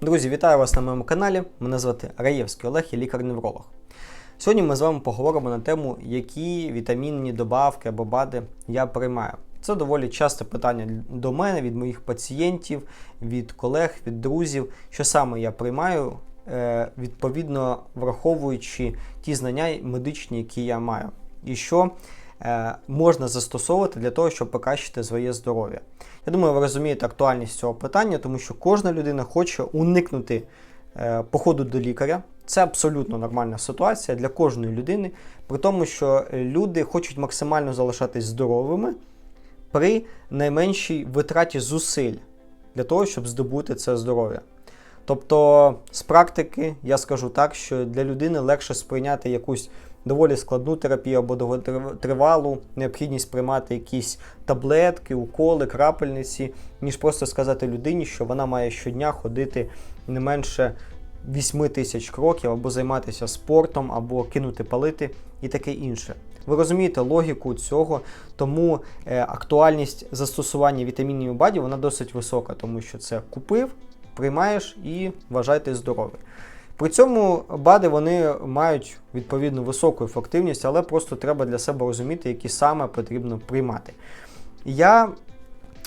Друзі, вітаю вас на моєму каналі. Мене звати Раєвський Олег, я лікар-невролог. Сьогодні ми з вами поговоримо на тему, які вітамінні добавки або БАДи я приймаю. Це доволі часте питання до мене, від моїх пацієнтів, від колег, від друзів, що саме я приймаю, е, відповідно враховуючи ті знання медичні, які я маю, і що можна застосовувати для того, щоб покращити своє здоров'я. Я думаю, ви розумієте актуальність цього питання, тому що кожна людина хоче уникнути е, походу до лікаря. Це абсолютно нормальна ситуація для кожної людини, при тому, що люди хочуть максимально залишатись здоровими при найменшій витраті зусиль для того, щоб здобути це здоров'я. Тобто, з практики я скажу так, що для людини легше сприйняти якусь доволі складну терапію або довготривалу необхідність приймати якісь таблетки, уколи, крапельниці, ніж просто сказати людині, що вона має щодня ходити не менше 8 тисяч кроків, або займатися спортом, або кинути палити і таке інше. Ви розумієте логіку цього, тому е, актуальність застосування вітамінів і БАДів вона досить висока, тому що це купив, приймаєш і вважайте здоровий. При цьому БАДи вони мають відповідно високу ефективність, але просто треба для себе розуміти, які саме потрібно приймати. Я,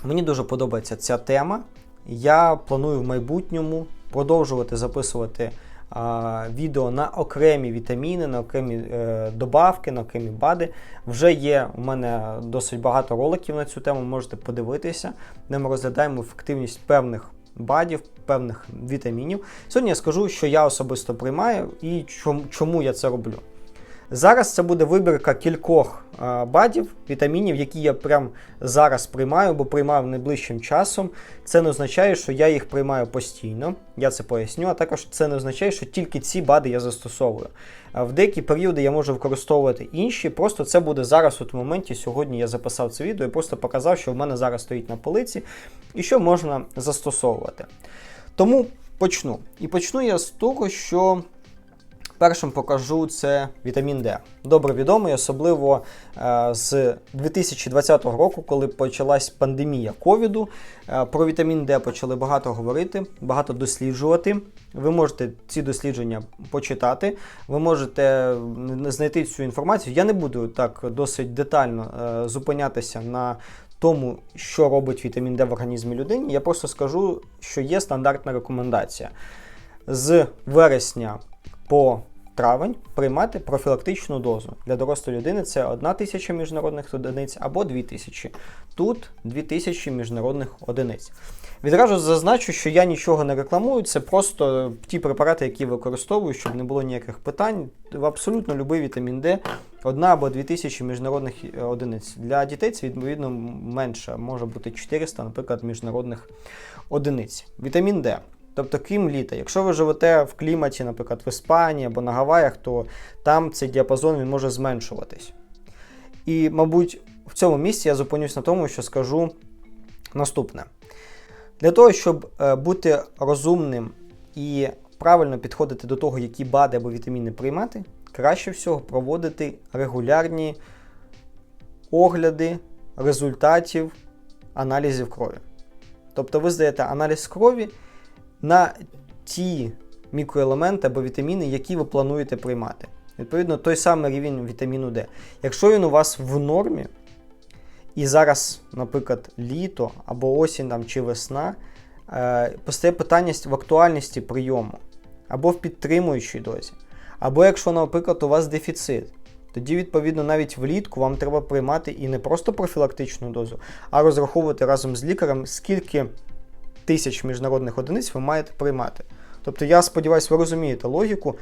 Мені дуже подобається ця тема. Я планую в майбутньому продовжувати записувати а, відео на окремі вітаміни, на окремі е, добавки, на окремі БАДи. Вже є у мене досить багато роликів на цю тему, можете подивитися, де ми розглядаємо ефективність певних БАДів, певних вітамінів. Сьогодні я скажу, що я особисто приймаю і чому, я це роблю. Зараз це буде вибірка кількох бадів, вітамінів, які я прямо зараз приймаю, бо приймаю найближчим часом. Це не означає, що я їх приймаю постійно, я це поясню, а також це не означає, що тільки ці бади я застосовую. В деякі періоди я можу використовувати інші, просто це буде зараз, от в моменті. Сьогодні я записав це відео і просто показав, що в мене зараз стоїть на полиці і що можна застосовувати. Тому почну. І почну я з того, що. Першим покажу це вітамін Д. Добре відомий, особливо е, з 2020 року, коли почалась пандемія ковіду. Е, про вітамін Д почали багато говорити, багато досліджувати. Ви можете ці дослідження почитати, ви можете знайти цю інформацію. Я не буду так досить детально е, зупинятися на тому, що робить вітамін Д в організмі людини. Я просто скажу, що є стандартна рекомендація. З вересня по травень приймати профілактичну дозу. Для дорослої людини це 1 тисяча міжнародних одиниць або 2 тисячі. Тут 2 тисячі міжнародних одиниць. Відразу зазначу, що я нічого не рекламую, це просто ті препарати, які використовую, щоб не було ніяких питань. Абсолютно будь-який вітамін Д, 1 або 2 тисячі міжнародних одиниць. Для дітей це відповідно менше, може бути 400, наприклад, міжнародних одиниць. Вітамін Д. Тобто, крім літа, якщо ви живете в кліматі, наприклад, в Іспанії або на Гаваях, то там цей діапазон він може зменшуватись. І, мабуть, в цьому місці я зупинюсь на тому, що скажу наступне. Для того, щоб е, бути розумним і правильно підходити до того, які БАДи або вітаміни приймати, краще всього проводити регулярні огляди результатів аналізів крові. Тобто ви здаєте аналіз крові на ті мікроелементи або вітаміни, які ви плануєте приймати. Відповідно, той самий рівень вітаміну Д. Якщо він у вас в нормі, і зараз, наприклад, літо або осінь там, чи весна, е, постає питання в актуальності прийому, або в підтримуючій дозі. Або якщо, наприклад, у вас дефіцит, тоді, відповідно, навіть влітку вам треба приймати і не просто профілактичну дозу, а розраховувати разом з лікарем, скільки тисяч міжнародних одиниць ви маєте приймати. Тобто, я сподіваюся, ви розумієте логіку,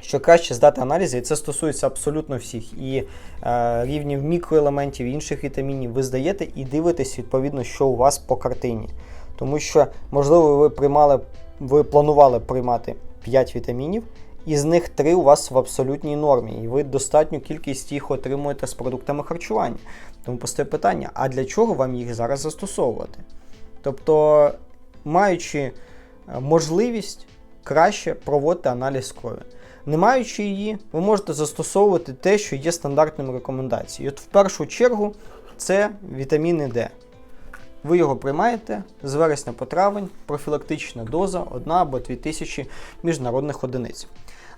що краще здати аналізи, і це стосується абсолютно всіх. І е, рівнів мікроелементів, інших вітамінів ви здаєте і дивитесь, відповідно, що у вас по картині. Тому що, можливо, ви приймали, ви планували приймати 5 вітамінів, і з них 3 у вас в абсолютній нормі, і ви достатню кількість їх отримуєте з продуктами харчування. Тому постає питання: а для чого вам їх зараз застосовувати? Тобто, маючи е, можливість краще проводити аналіз крові. Не маючи її, ви можете застосовувати те, що є стандартними рекомендаціями. От в першу чергу це вітаміни Д. Ви його приймаєте з вересня по травень, профілактична доза 1 або 2 тисячі міжнародних одиниць.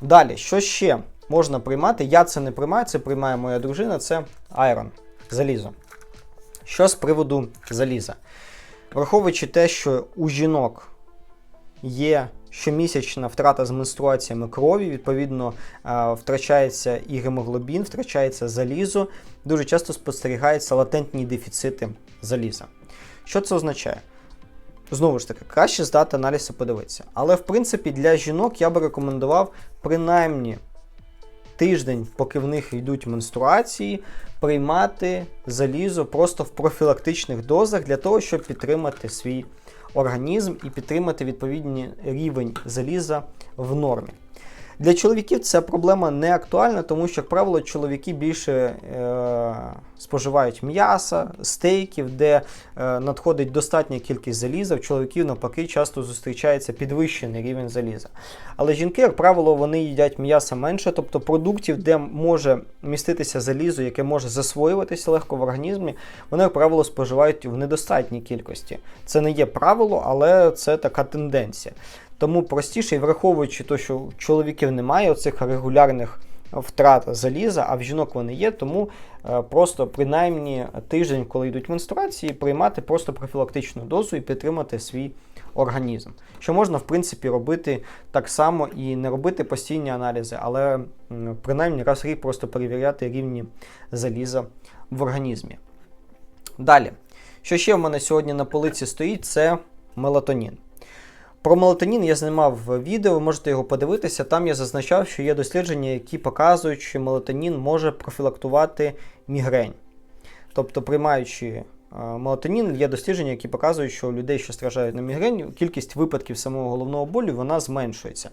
Далі, що ще можна приймати? Я це не приймаю, це приймає моя дружина, це айрон, залізо. Що з приводу заліза? Враховуючи те, що у жінок є щомісячна втрата з менструаціями крові, відповідно, втрачається і гемоглобін, втрачається залізо, дуже часто спостерігаються латентні дефіцити заліза. Що це означає? Знову ж таки, краще здати аналіз і подивитися. Але, в принципі, для жінок я би рекомендував принаймні тиждень, поки в них йдуть менструації, приймати залізо просто в профілактичних дозах для того, щоб підтримати свій організм і підтримати відповідний рівень заліза в нормі. Для чоловіків ця проблема не актуальна, тому що, як правило, чоловіки більше е, споживають м'яса, стейків, де е, надходить достатня кількість заліза. В чоловіків навпаки часто зустрічається підвищений рівень заліза. Але жінки, як правило, вони їдять м'яса менше, тобто продуктів, де може міститися залізо, яке може засвоюватися легко в організмі, вони, як правило, споживають в недостатній кількості. Це не є правило, але це така тенденція. Тому простіше, і враховуючи те, що в чоловіків немає оцих регулярних втрат заліза, а в жінок вони є, тому е, просто принаймні тиждень, коли йдуть менструації, приймати просто профілактичну дозу і підтримати свій організм. Що можна, в принципі, робити так само і не робити постійні аналізи, але принаймні раз в рік просто перевіряти рівні заліза в організмі. Далі, що ще в мене сьогодні на полиці стоїть, це мелатонін. Про мелатонін я знімав відео, можете його подивитися. Там я зазначав, що є дослідження, які показують, що мелатонін може профілактувати мігрень. Тобто, приймаючи е, мелатонін, є дослідження, які показують, що у людей, що страждають на мігрень, кількість випадків самого головного болю вона зменшується.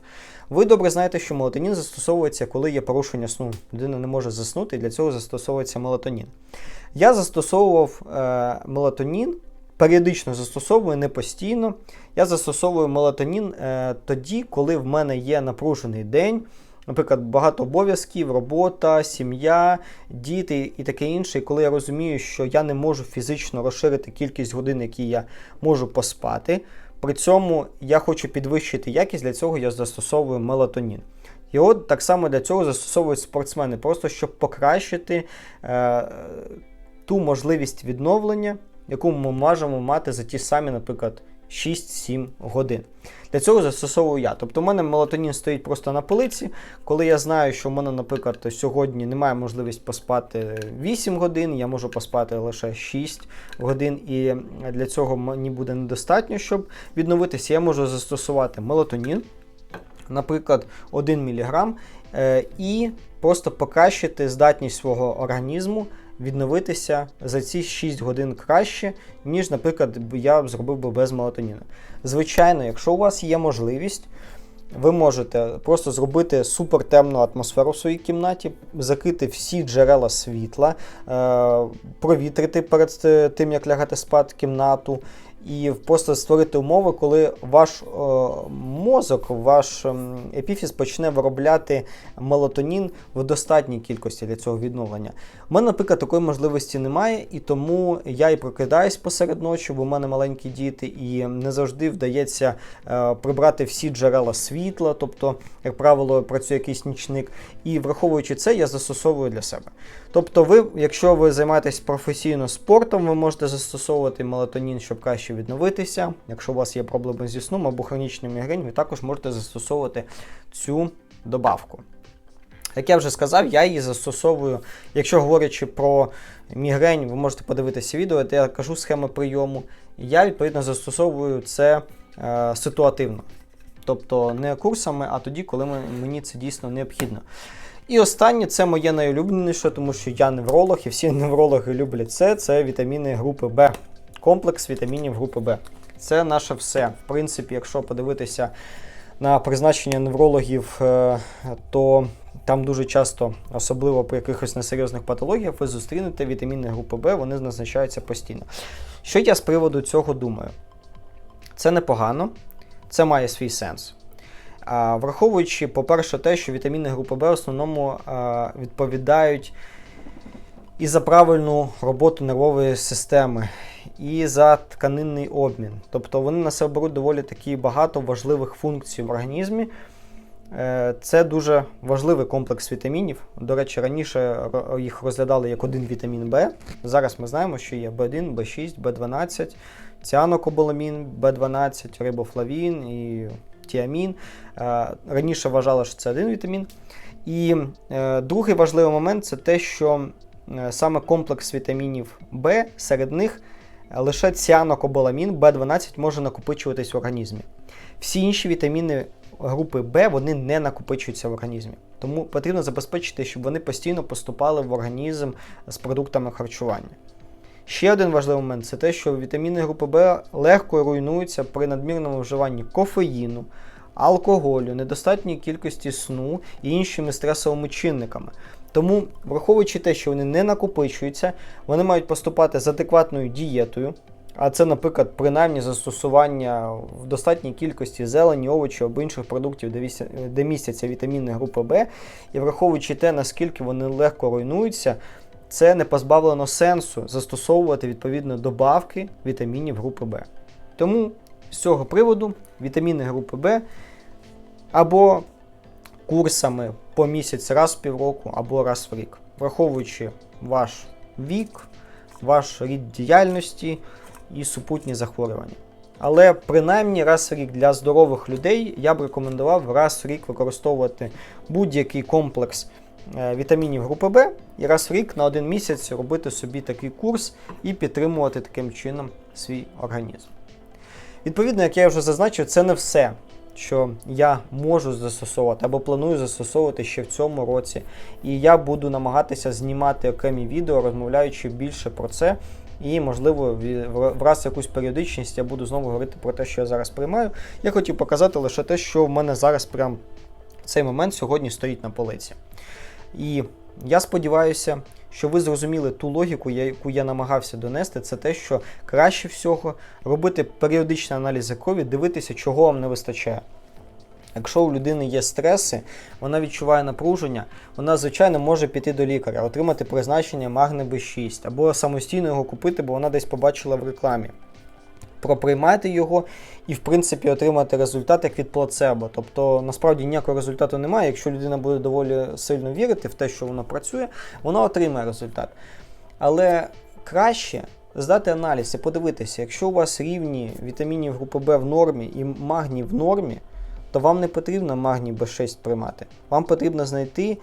Ви добре знаєте, що мелатонін застосовується, коли є порушення сну. Людина не може заснути, і для цього застосовується мелатонін. Я застосовував е, мелатонін періодично застосовую не постійно. Я застосовую мелатонін е, тоді, коли в мене є напружений день. Наприклад, багато обов'язків, робота, сім'я, діти і таке інше. І коли я розумію, що я не можу фізично розширити кількість годин, які я можу поспати. При цьому я хочу підвищити якість, для цього я застосовую мелатонін. І от так само для цього застосовують спортсмени, просто щоб покращити е, ту можливість відновлення яку ми можемо мати за ті самі, наприклад, 6-7 годин. Для цього застосовую я. Тобто, у мене мелатонін стоїть просто на полиці. Коли я знаю, що в мене, наприклад, сьогодні немає можливості поспати 8 годин, я можу поспати лише 6 годин, і для цього мені буде недостатньо, щоб відновитися. Я можу застосувати мелатонін, наприклад, 1 мг, е, і просто покращити здатність свого організму відновитися за ці 6 годин краще, ніж, наприклад, я зробив би без мелатоніну. Звичайно, якщо у вас є можливість, ви можете просто зробити супертемну атмосферу в своїй кімнаті, закрити всі джерела світла, е, провітрити перед тим, як лягати спати кімнату і просто створити умови, коли ваш о, мозок, ваш ем, епіфіз почне виробляти мелатонін в достатній кількості для цього відновлення. У мене, наприклад, такої можливості немає, і тому я і прокидаюсь посеред ночі, бо в мене маленькі діти, і не завжди вдається е, прибрати всі джерела світла, тобто, як правило, працює якийсь нічник. І враховуючи це, я застосовую для себе. Тобто, ви, якщо ви займаєтесь професійно спортом, ви можете застосовувати мелатонін, щоб краще відновитися. Якщо у вас є проблеми зі сном або хронічна мігрень, ви також можете застосовувати цю добавку. Як я вже сказав, я її застосовую, якщо говорячи про мігрень, ви можете подивитися відео, де я кажу схеми прийому. Я відповідно застосовую це е, ситуативно. Тобто не курсами, а тоді, коли мені це дійсно необхідно. І останнє це моє найулюбленіше, тому що я невролог, і всі неврологи люблять це. Це вітаміни групи Б. Комплекс вітамінів групи Б. Це наше все. В принципі, якщо подивитися на призначення неврологів, е, то там дуже часто, особливо при якихось несерйозних патологіях, ви зустрінете вітаміни групи Б, вони назначаються постійно. Що я з приводу цього думаю? Це непогано, це має свій сенс. Враховуючи, по-перше, те, що вітаміни групи Б в основному відповідають і за правильну роботу нервової системи, і за тканинний обмін. Тобто вони на себе беруть доволі такі багато важливих функцій в організмі. Е, Це дуже важливий комплекс вітамінів. До речі, раніше їх розглядали як один вітамін Б. Зараз ми знаємо, що є В1, В6, В12, ціанокобаламін, В12, рибофлавін і тіамін. Е, Раніше вважали, що це один вітамін. І е, другий важливий момент це те, що саме комплекс вітамінів Б, серед них е, лише ціанокобаламін В12 може накопичуватись в організмі. Всі інші вітаміни групи Б вони не накопичуються в організмі. Тому потрібно забезпечити, щоб вони постійно поступали в організм з продуктами харчування. Ще один важливий момент це те, що вітаміни групи Б легко руйнуються при надмірному вживанні кофеїну, алкоголю, недостатньої кількості сну і іншими стресовими чинниками. Тому, враховуючи те, що вони не накопичуються, вони мають поступати з адекватною дієтою. А це, наприклад, принаймні застосування в достатній кількості зелені, овочів або інших продуктів, де містяться вітаміни групи Б, і враховуючи те, наскільки вони легко руйнуються, це не позбавлено сенсу застосовувати відповідно добавки вітамінів групи Б. Тому з цього приводу вітаміни групи Б або курсами по місяць раз в півроку, або раз в рік, враховуючи ваш вік, ваш рід діяльності і супутні захворювання. Але принаймні раз в рік для здорових людей я б рекомендував раз в рік використовувати будь-який комплекс е, вітамінів групи Б і раз в рік на один місяць робити собі такий курс і підтримувати таким чином свій організм. Відповідно, як я вже зазначив, це не все, що я можу застосовувати або планую застосовувати ще в цьому році. І я буду намагатися знімати окремі відео, розмовляючи більше про це. І, можливо, в- враз якусь періодичність я буду знову говорити про те, що я зараз приймаю. Я хотів показати лише те, що в мене зараз прям в цей момент сьогодні стоїть на полиці. І я сподіваюся, що ви зрозуміли ту логіку, яку я намагався донести. Це те, що краще всього робити періодичні аналізи крові, дивитися, чого вам не вистачає. Якщо у людини є стреси, вона відчуває напруження, вона, звичайно, може піти до лікаря, отримати призначення магне Б6, або самостійно його купити, бо вона десь побачила в рекламі. Проприймати його і, в принципі, отримати результат як від плацебо. Тобто, насправді ніякого результату немає. Якщо людина буде доволі сильно вірити в те, що воно працює, вона отримає результат. Але краще здати аналіз і подивитися, якщо у вас рівні вітамінів групи Б в нормі і магній в нормі, то вам не потрібно магній Б6 приймати. Вам потрібно знайти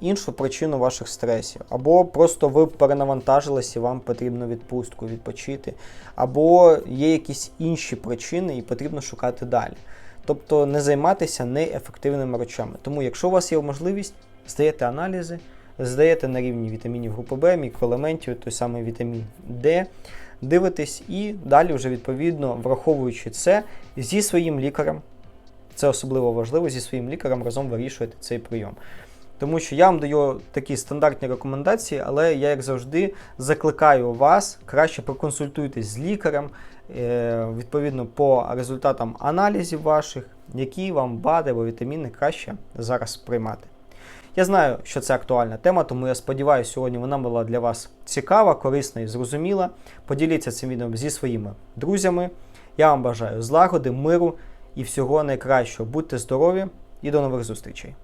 іншу причину ваших стресів. Або просто ви перенавантажились і вам потрібно відпустку відпочити, або є якісь інші причини і потрібно шукати далі. Тобто не займатися неефективними речами. Тому, якщо у вас є можливість, здаєте аналізи, здаєте на рівні вітамінів групи Б, мікроелементів, той самий вітамін Д, дивитесь і далі, вже відповідно, враховуючи це зі своїм лікарем, це особливо важливо, зі своїм лікарем разом вирішуєте цей прийом. Тому що я вам даю такі стандартні рекомендації, але я, як завжди, закликаю вас краще проконсультуйтесь з лікарем, е, відповідно по результатам аналізів ваших, які вам БАДи або вітаміни краще зараз приймати. Я знаю, що це актуальна тема, тому я сподіваюся, сьогодні вона була для вас цікава, корисна і зрозуміла. Поділіться цим відео зі своїми друзями. Я вам бажаю злагоди, миру і всього найкращого. Будьте здорові і до нових зустрічей!